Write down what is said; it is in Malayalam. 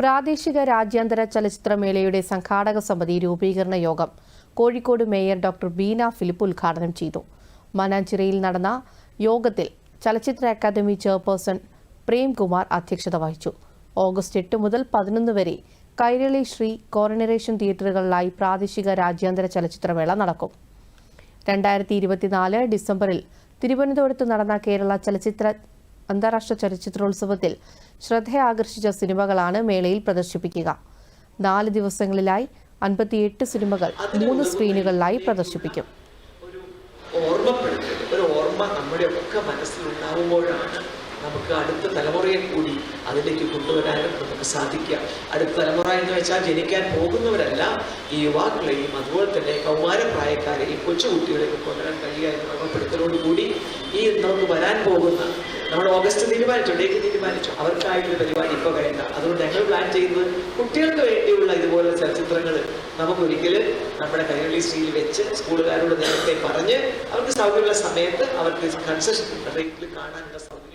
പ്രാദേശിക രാജ്യാന്തര ചലച്ചിത്രമേളയുടെ സംഘാടക സമിതി രൂപീകരണ യോഗം Kozhikode mayor doctor Beena Philip ഉദ്ഘാടനം ചെയ്തു. മനാഞ്ചിറയിൽ നടന്ന യോഗത്തിൽ ചലച്ചിത്ര അക്കാദമി ചെയർപേഴ്സൺ പ്രേംകുമാർ അധ്യക്ഷത വഹിച്ചു. ഓഗസ്റ്റ് എട്ട് മുതൽ പതിനൊന്ന് വരെ കൈരളി ശ്രീ കോറിനറേഷൻ തിയേറ്ററുകളിലായി പ്രാദേശിക രാജ്യാന്തര ചലച്ചിത്രമേള നടക്കും. രണ്ടായിരത്തി ഇരുപത്തിനാല് ഡിസംബറിൽ തിരുവനന്തപുരത്ത് നടന്ന കേരള ചലച്ചിത്ര അന്താരാഷ്ട്ര ചലച്ചിത്രോത്സവത്തിൽ ശ്രദ്ധയാകർഷിച്ച സിനിമകളാണ് മേളയിൽ പ്രദർശിപ്പിക്കുക. നാല് ദിവസങ്ങളിലായി അൻപത്തിയെട്ട് സിനിമകൾ മൂന്ന് സ്ക്രീനുകളിലായി പ്രദർശിപ്പിക്കും. ഓർമ്മപ്പെടുത്തൽ ഒരു ഓർമ്മ നമുക്ക് അടുത്ത തലമുറയെ കൂടി അതിലേക്ക് കൊണ്ടുവരാനും നമുക്ക് സാധിക്കുക. അടുത്ത തലമുറ എന്ന് വെച്ചാൽ ജനിക്കാൻ പോകുന്നവരല്ല ഈ യുവാക്കളെയും അതുപോലെ തന്നെ കൗമാരപ്രായക്കാരെയും കൊച്ചുകുട്ടികളെയും കൊണ്ടുവരാൻ കഴിയുക എന്ന് ഓർമ്മപ്പെടുത്തലോടുകൂടി ഈ നമുക്ക് വരാൻ പോകുന്ന നമ്മൾ ഓഗസ്റ്റ് തീരുമാനിച്ചു ഡേറ്റ് തീരുമാനിച്ചു. അവർക്കായിട്ടൊരു പരിപാടി ഇപ്പോൾ വേണ്ട. അതുകൊണ്ട് ഞങ്ങൾ പ്ലാൻ ചെയ്യുന്നത് കുട്ടികൾക്ക് വേണ്ടിയുള്ള ഇതുപോലെ ചലച്ചിത്രങ്ങൾ നമുക്കൊരിക്കലും നമ്മുടെ കൈരളി സ്ത്രീയിൽ വെച്ച് സ്കൂളുകാരോട് നേരത്തെ പറഞ്ഞ് അവർക്ക് സൗകര്യമുള്ള സമയത്ത് അവർക്ക് കൺസെഷൻ കാണാനുള്ള സൗകര്യം